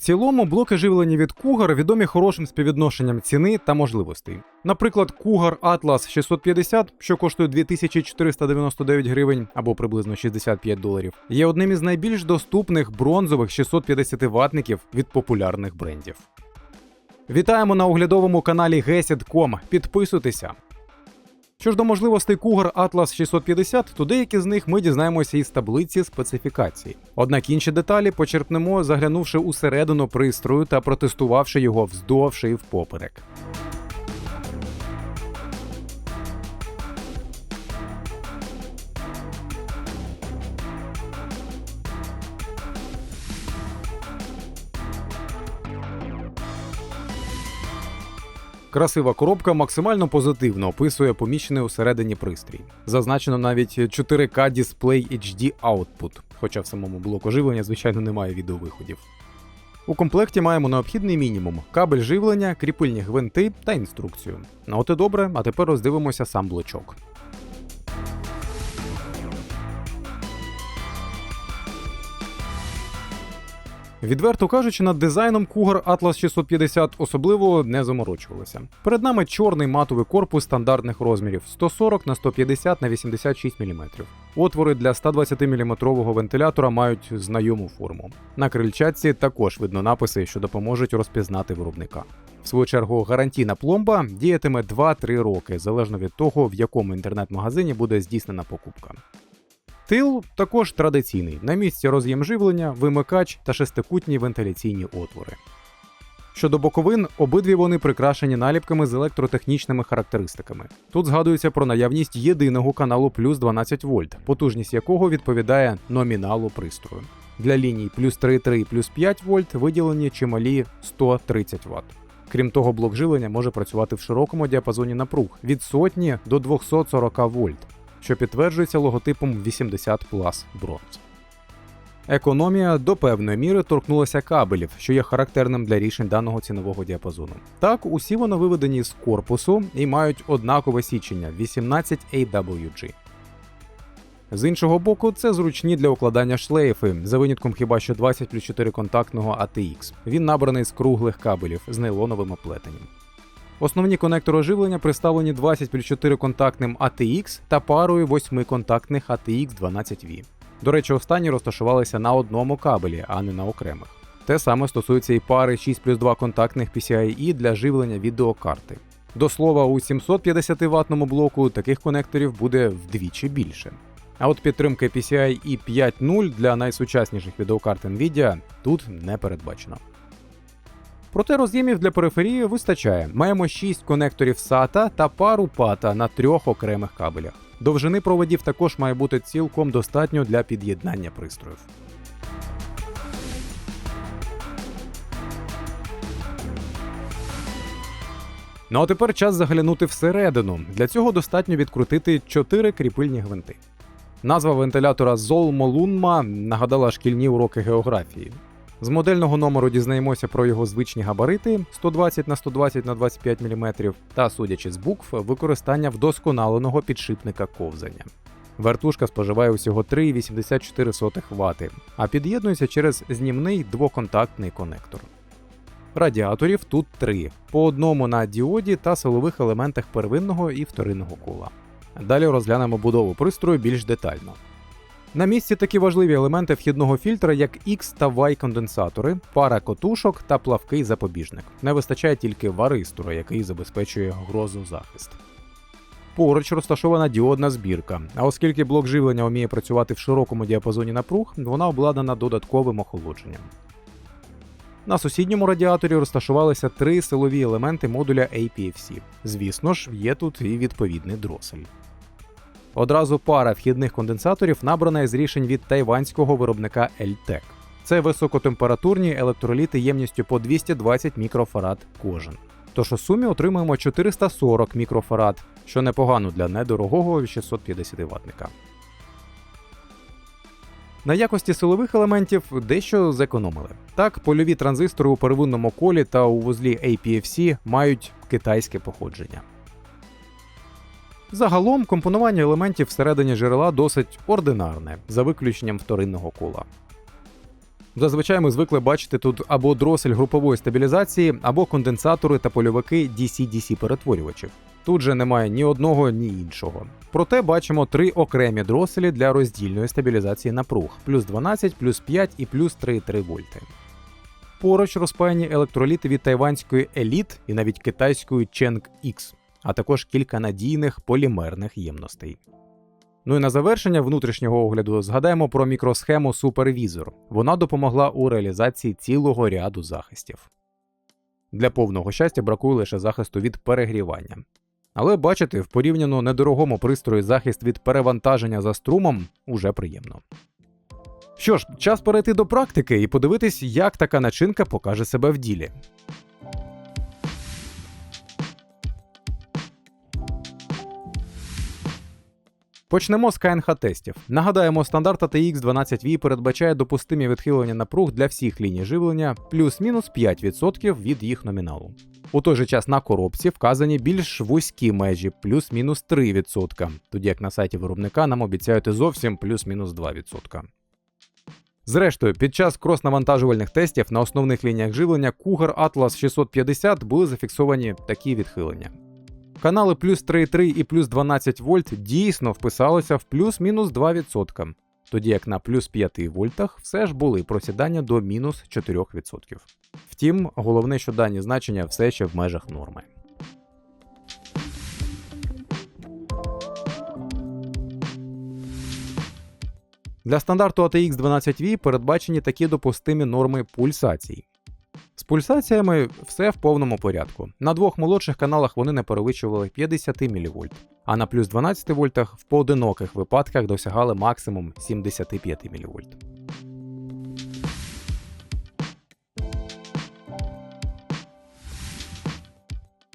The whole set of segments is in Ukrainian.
Цілому блоки живлення від Cougar відомі хорошим співвідношенням ціни та можливостей. Наприклад, Cougar Atlas 650, що коштує 2499 гривень або приблизно 65 доларів, є одним із найбільш доступних бронзових 650 ватників від популярних брендів. Вітаємо на оглядовому каналі Gesid.com. Підписуйтеся. Що ж до можливостей Cougar Atlas 650, то деякі з них ми дізнаємося із таблиці специфікації. Однак інші деталі почерпнемо, заглянувши усередину пристрою та протестувавши його вздовж і впоперек. Красива коробка максимально позитивно описує поміщений усередині пристрій. Зазначено навіть 4К дисплей HD Output, хоча в самому блоку живлення, звичайно, немає відеовиходів. У комплекті маємо необхідний мінімум: кабель живлення, кріпильні гвинти та інструкцію. Ну от і добре, а тепер роздивимося сам блочок. Відверто кажучи, над дизайном Cougar Atlas 650 особливо не заморочувалися. Перед нами чорний матовий корпус стандартних розмірів 140 на 150 на 86 мм. Отвори для 120 мм вентилятора мають знайому форму. На крильчатці також видно написи, що допоможуть розпізнати виробника. В свою чергу, гарантійна пломба діятиме 2-3 роки, залежно від того, в якому інтернет-магазині буде здійснена покупка. Тил також традиційний. На місці роз'єм живлення, вимикач та шестикутні вентиляційні отвори. Щодо боковин, обидві вони прикрашені наліпками з електротехнічними характеристиками. Тут згадується про наявність єдиного каналу плюс 12 вольт, потужність якого відповідає номіналу пристрою. Для ліній плюс 3,3 і плюс 5 вольт виділені чималі 130 Вт. Крім того, блок живлення може працювати в широкому діапазоні напруг від сотні до 240 вольт що підтверджується логотипом 80 Plus Bronze. Економія до певної міри торкнулася кабелів, що є характерним для рішень даного цінового діапазону. Так, усі вони виведені з корпусу і мають однакове січення 18 AWG. З іншого боку, це зручні для укладання шлейфи, за винятком хіба що 20 плюс 4 контактного ATX. Він набраний з круглих кабелів з нейлоновим оплетенням. Основні конектори живлення представлені 20 плюс 4 контактним ATX та парою 8 контактних ATX 12V. До речі, останні розташувалися на одному кабелі, а не на окремих. Те саме стосується і пари 6 плюс 2 контактних PCIe для живлення відеокарти. До слова, у 750 ватному блоку таких конекторів буде вдвічі більше. А от підтримка PCIe 5.0 для найсучасніших відеокарт Nvidia тут не передбачена. Проте роз'ємів для периферії вистачає. Маємо 6 конекторів SATA та пару PATA на трьох окремих кабелях. Довжини проводів також має бути цілком достатньо для під'єднання пристроїв. Ну а тепер час заглянути всередину. Для цього достатньо відкрутити 4 кріпильні гвинти. Назва вентилятора Золмолунма нагадала шкільні уроки географії. З модельного номеру дізнаємося про його звичні габарити 120 на 120 на 25 мм та, судячи з букв, використання вдосконаленого підшипника ковзання. Вертушка споживає усього 3,84 Вт, а під'єднується через знімний двоконтактний конектор. Радіаторів тут три, по одному на діоді та силових елементах первинного і вторинного кола. Далі розглянемо будову пристрою більш детально. На місці такі важливі елементи вхідного фільтра, як X та Y конденсатори, пара котушок та плавкий запобіжник. Не вистачає тільки варистора, який забезпечує грозу захист. Поруч розташована діодна збірка, а оскільки блок живлення вміє працювати в широкому діапазоні напруг, вона обладнана додатковим охолодженням. На сусідньому радіаторі розташувалися три силові елементи модуля APFC. Звісно ж, є тут і відповідний дросель. Одразу пара вхідних конденсаторів набрана із рішень від тайванського виробника Eltec. Це високотемпературні електроліти ємністю по 220 мікрофарад кожен. Тож у сумі отримуємо 440 мікрофарад, що непогано для недорогого 650 ватника. На якості силових елементів дещо зекономили. Так, польові транзистори у первинному колі та у вузлі APFC мають китайське походження. Загалом компонування елементів всередині джерела досить ординарне, за виключенням вторинного кола. Зазвичай ми звикли бачити тут або дросель групової стабілізації, або конденсатори та польовики DC-DC перетворювачів. Тут же немає ні одного, ні іншого. Проте бачимо три окремі дроселі для роздільної стабілізації напруг: плюс 12, плюс 5 і плюс 3,3 вольти. Поруч розпаяні електроліти від тайванської Elite і навіть китайської Cheng X, а також кілька надійних полімерних ємностей. Ну і на завершення внутрішнього огляду згадаємо про мікросхему Супервізор. Вона допомогла у реалізації цілого ряду захистів. Для повного щастя бракує лише захисту від перегрівання. Але бачити, в порівняно недорогому пристрої захист від перевантаження за струмом уже приємно. Що ж, час перейти до практики і подивитись, як така начинка покаже себе в ділі. Почнемо з КНХ тестів. Нагадаємо, стандарт ATX 12V передбачає допустимі відхилення напруг для всіх ліній живлення плюс-мінус 5% від їх номіналу. У той же час на коробці вказані більш вузькі межі плюс-мінус 3%, тоді як на сайті виробника нам обіцяють зовсім плюс-мінус 2%. Зрештою, під час крос-навантажувальних тестів на основних лініях живлення Cougar Atlas 650 були зафіксовані такі відхилення. Канали плюс 3,3 і плюс 12 вольт дійсно вписалися в плюс-мінус 2%, тоді як на плюс 5 вольтах все ж були просідання до мінус 4%. Втім, головне, що дані значення все ще в межах норми. Для стандарту ATX 12V передбачені такі допустимі норми пульсацій. З пульсаціями все в повному порядку. На двох молодших каналах вони не перевищували 50 мВ, а на плюс 12 вольтах в поодиноких випадках досягали максимум 75 мВ.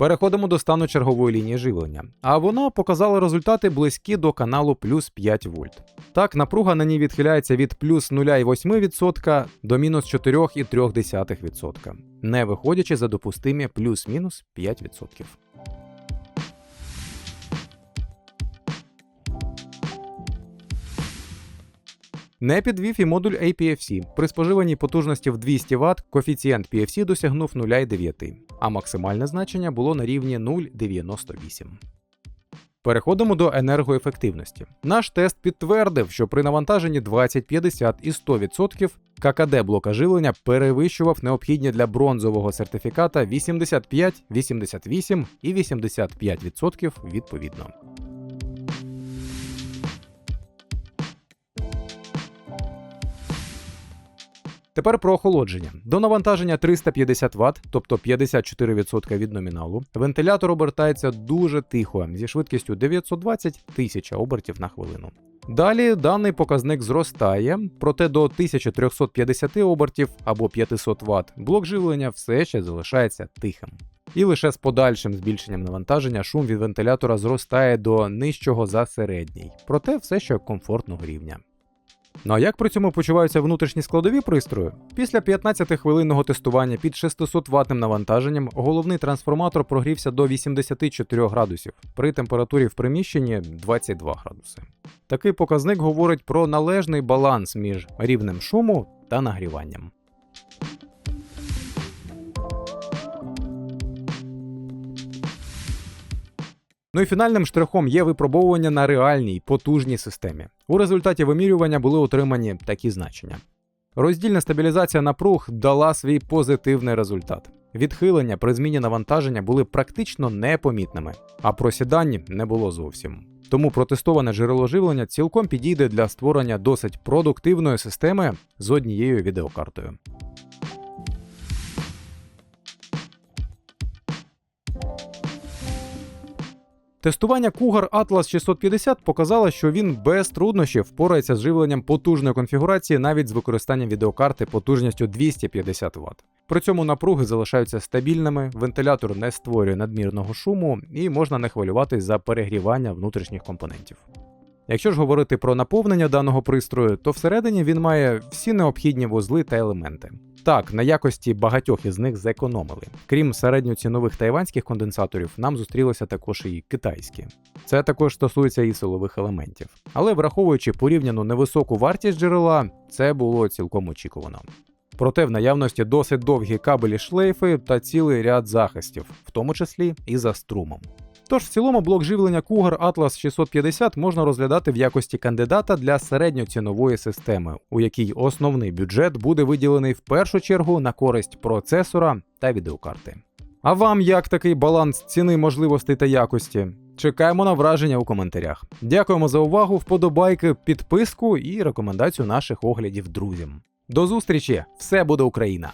Переходимо до стану чергової лінії живлення, а вона показала результати близькі до каналу плюс 5 вольт. Так, напруга на ній відхиляється від плюс 0,8% до мінус 4,3%, не виходячи за допустимі плюс-мінус 5%. Не підвів і модуль APFC. При споживанні потужності в 200 Вт коефіцієнт PFC досягнув 0,9, а максимальне значення було на рівні 0,98. Переходимо до енергоефективності. Наш тест підтвердив, що при навантаженні 20, 50 і 100% ККД блока живлення перевищував необхідні для бронзового сертифіката 85, 88 і 85% відповідно. Тепер про охолодження. До навантаження 350 Вт, тобто 54% від номіналу, вентилятор обертається дуже тихо, зі швидкістю 920 тисяч обертів на хвилину. Далі даний показник зростає, проте до 1350 обертів або 500 Вт блок живлення все ще залишається тихим. І лише з подальшим збільшенням навантаження шум від вентилятора зростає до нижчого за середній, проте все ще комфортного рівня. Ну а як при цьому почуваються внутрішні складові пристрою? Після 15-хвилинного тестування під 600 ватним навантаженням головний трансформатор прогрівся до 84 градусів при температурі в приміщенні 22 градуси. Такий показник говорить про належний баланс між рівнем шуму та нагріванням. Ну і фінальним штрихом є випробовування на реальній потужній системі. У результаті вимірювання були отримані такі значення. Роздільна стабілізація напруг дала свій позитивний результат. Відхилення при зміні навантаження були практично непомітними, а просідань не було зовсім. Тому протестоване джерело живлення цілком підійде для створення досить продуктивної системи з однією відеокартою. Тестування Cougar Atlas 650 показало, що він без труднощів впорається з живленням потужної конфігурації навіть з використанням відеокарти потужністю 250 Вт. При цьому напруги залишаються стабільними, вентилятор не створює надмірного шуму і можна не хвилюватись за перегрівання внутрішніх компонентів. Якщо ж говорити про наповнення даного пристрою, то всередині він має всі необхідні вузли та елементи. Так, на якості багатьох із них зекономили. Крім середньоцінових тайванських конденсаторів, нам зустрілися також і китайські. Це також стосується і силових елементів. Але враховуючи порівняно невисоку вартість джерела, це було цілком очікувано. Проте в наявності досить довгі кабелі шлейфи та цілий ряд захистів, в тому числі і за струмом. Тож в цілому блок живлення Cougar Atlas 650 можна розглядати в якості кандидата для середньоцінової системи, у якій основний бюджет буде виділений в першу чергу на користь процесора та відеокарти. А вам як такий баланс ціни, можливостей та якості? Чекаємо на враження у коментарях. Дякуємо за увагу, вподобайки, підписку і рекомендацію наших оглядів друзям. До зустрічі! Все буде Україна!